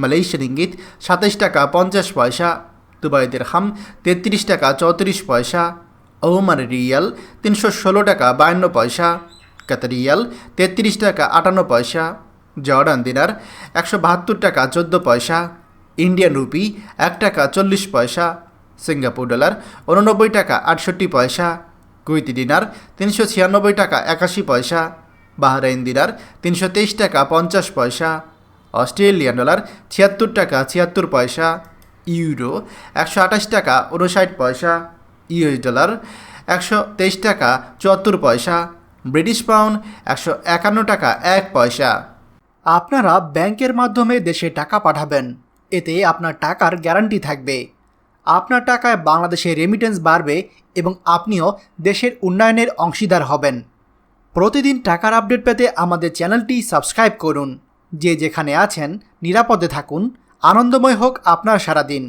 Malaysian ইঙ্গিত, সাতাইশ টাকা পঞ্চাশ পয়সা দুবাই দেড়হাম তেত্রিশ টাকা চৌত্রিশ পয়সা, ওমান রিয়াল, তিনশো ষোলো টাকা বায়ান্ন পয়সা, কাতার রিয়াল, তেত্রিশ টাকা আটান্ন পয়সা, জর্ডান দিনার একশো বাহাত্তর টাকা চোদ্দ পয়সা, ইন্ডিয়ান রুপি এক টাকা চল্লিশ পয়সা, সিঙ্গাপুর ডলার উননব্বই টাকা আটষট্টি পয়সা কুইতি দিনার তিনশো ছিয়ানব্বই টাকা একাশি পয়সা, বাহরাইন দিনার তিনশো তেইশ টাকা পঞ্চাশ পয়সা অস্ট্রেলিয়ান ডলার ছিয়াত্তর টাকা ছিয়াত্তর পয়সা, ইউরো একশো আঠাশ টাকা উনষাট পয়সা, ইউএস ডলার একশো তেইশ টাকা চুয়াত্তর পয়সা, ব্রিটিশ পাউন্ড একশো একান্ন টাকা এক পয়সা। আপনারা ব্যাংকের মাধ্যমে দেশে টাকা পাঠাবেন। এতে আপনার টাকার গ্যারান্টি থাকবে। আপনার টাকায় বাংলাদেশে রেমিটেন্স বাড়বে এবং আপনিও দেশের উন্নয়নের অংশীদার হবেন। প্রতিদিন টাকার আপডেট পেতে আমাদের চ্যানেলটি সাবস্ক্রাইব করুন। যে যেখানে আছেন নিরাপদে থাকুন। আনন্দময় হোক আপনার সারাদিন।